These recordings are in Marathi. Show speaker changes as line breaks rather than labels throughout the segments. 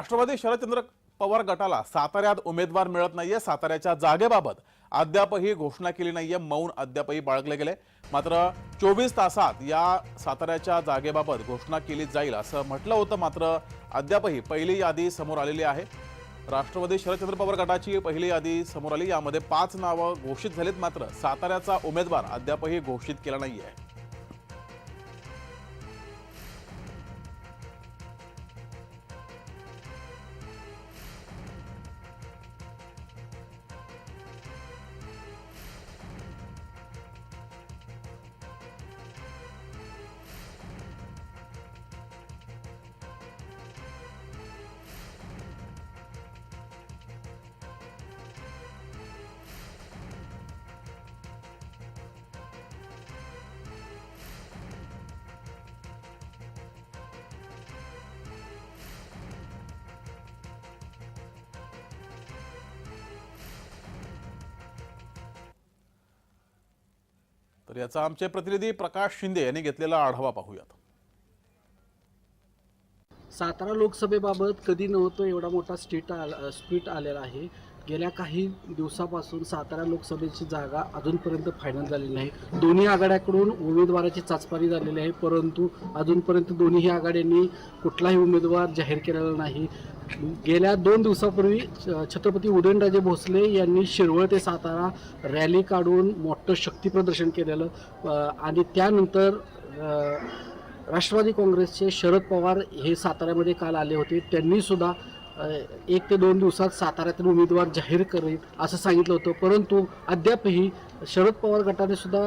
राष्ट्रवादी शरदचंद्र पवार गटाला साताऱ्यात उमेदवार मिळत नाहीये. साताऱ्याच्या जागेबाबत अद्यापही घोषणा केली नाहीये. मौन अद्यापही बाळगले गेले. मात्र चोवीस तासात या साताऱ्याच्या जागेबाबत घोषणा केली जाईल असं म्हटलं होतं. मात्र अद्यापही पहिली यादी समोर आलेली आहे. राष्ट्रवादी शरदचंद्र पवार गटाची पहिली यादी समोर आली. यामध्ये पाच नावं घोषित झालीत. मात्र साताऱ्याचा उमेदवार अद्यापही घोषित केला नाही आहे तर याचा आमचे प्रतिनिधी प्रकाश शिंदे यांनी घेतलेला आढावा पाहूयात.
सातारा लोकसभेबाबत कधी नव्हतं एवढा मोठा स्टेट आला स्पीट आलेला आहे. गेल्या काही दिवसापासून सातारा लोकसभेची जागा अजूनपर्यंत फायनल झालेली नाही. दोन्ही आघाड्याकडून उमेदवाराची चाचपाणी झालेली आहे परंतु अजूनपर्यंत दोन्ही आघाड्यांनी कुठलाही उमेदवार जाहीर केलेला नाही. गेल्या दोन दिवसापूर्वी छत्रपती उदयनराजे भोसले यांनी शिरवळ ते सातारा रॅली काढून मोठं शक्तीप्रदर्शन केलेलं आणि त्यानंतर राष्ट्रवादी काँग्रेसचे शरद पवार हे साताऱ्यामध्ये काल आले होते. त्यांनीसुद्धा एक ते दोन दिवसात साताऱ्यातील उमेदवार जाहीर करेल असं सांगितलं होतं. परंतु अद्यापही शरद पवार गटाने सुद्धा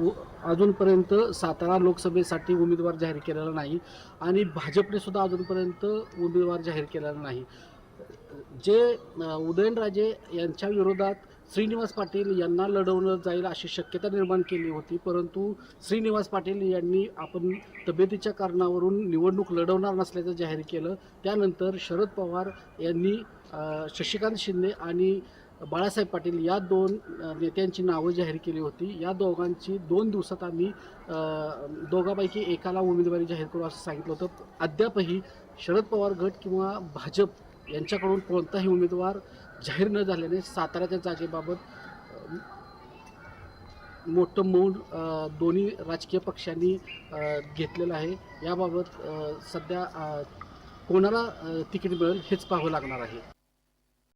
उ- अजूनपर्यंत सातारा लोकसभेसाठी उमेदवार जाहीर केलेला नाही आणि भाजपने सुद्धा अजूनपर्यंत उमेदवार जाहीर केलेला नाही. जे उदयनराजे यांच्या विरोधात श्रीनिवास पाटील यांना लढवलं जाईल अशी शक्यता निर्माण केली होती परंतु श्रीनिवास पाटील यांनी आपण तब्येतीच्या कारणावरून निवडणूक लढवणार नसल्याचं जाहीर केलं. त्यानंतर शरद पवार यांनी शशिकांत शिंदे आणि बाळासाहेब पाटील या दोन नेत्यांची नावं जाहीर केली होती. या दोघांची दोन दिवसात आम्ही दोघापैकी दोघांपैकी एकाला उमेदवारी जाहीर करू असं सांगितलं होतं. अद्यापही शरद पवार गट किंवा भाजप यांच्याकडून कोणताही उमेदवार जाहीर न झाल्याने साताऱ्याच्या जागेबाबत मोठं मौन दोन्ही राजकीय पक्षांनी घेतलेलं आहे. याबाबत सध्या कोणाला तिकीट मिळेल हेच पाहावं लागणार आहे.